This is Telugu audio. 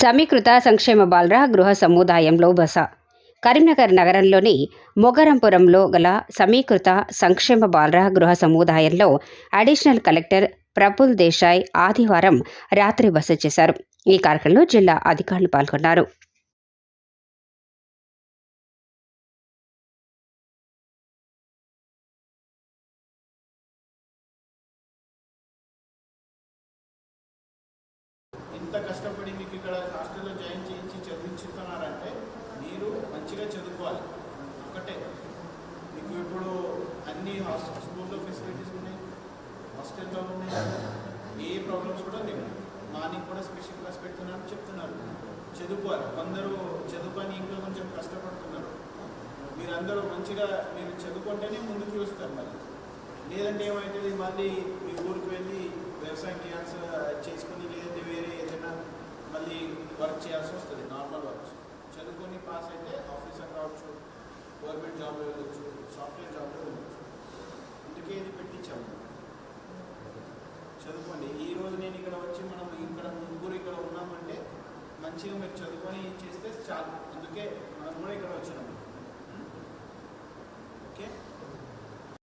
సమీకృత సంక్షేమ బాలర గృహ సముదాయంలో బస కరీంనగర్ నగరంలోని మొగరంపురంలో గల సమీకృత సంక్షేమ బాలర గృహ సముదాయంలో అడిషనల్ కలెక్టర్ ప్రఫుల్ దేశాయ్ ఆదివారం రాత్రి బస చేశారు. ఈ కార్యక్రమంలో జిల్లా అధికారులు పాల్గొన్నారు. ఇంత కష్టపడి ఇక్కడ హాస్టల్లో జాయిన్ చేయించి చదివించుతున్నారంటే మీరు మంచిగా చదువుకోవాలి. ఒకటే మీకు ఇప్పుడు అన్ని హాస్టల్ స్కూల్లో ఫెసిలిటీస్ ఉన్నాయి హాస్టల్లో ఉన్నాయి ఏ ప్రాబ్లమ్స్ కూడా లేవు. మార్నింగ్ కూడా స్పెషల్ క్లాస్ పెడుతున్నారు చెప్తున్నారు. చదువుకోవాలి. కొందరు చదువుకొని ఇంకా కొంచెం కష్టపడుతున్నారు. మీరందరూ మంచిగా మీరు చదువుకుంటేనే ముందుకు వస్తారు మళ్ళీ లేదంటే ఏమవుతుంది మళ్ళీ మీ ఊరికి వెళ్ళి వ్యవసాయం చేయాల్సి చేసుకుని చేయాల్సి వస్తుంది నార్మల్ వర్క్స్ చదువుకొని పాస్ అయితే ఆఫీసర్ కావచ్చు గవర్నమెంట్ జాబ్లో వెళ్ళొచ్చు సాఫ్ట్వేర్ జాబ్లో వెళ్ళొచ్చు. అందుకే ఇది పెట్టించాము. చదువుకోండి. ఈ రోజు నేను ఇక్కడ వచ్చి మనం ఇక్కడ ముగ్గురు ఇక్కడ ఉన్నామంటే మంచిగా మీరు చదువుకొని చేస్తే చాలు. అందుకే మనం కూడా ఇక్కడ వచ్చినాము.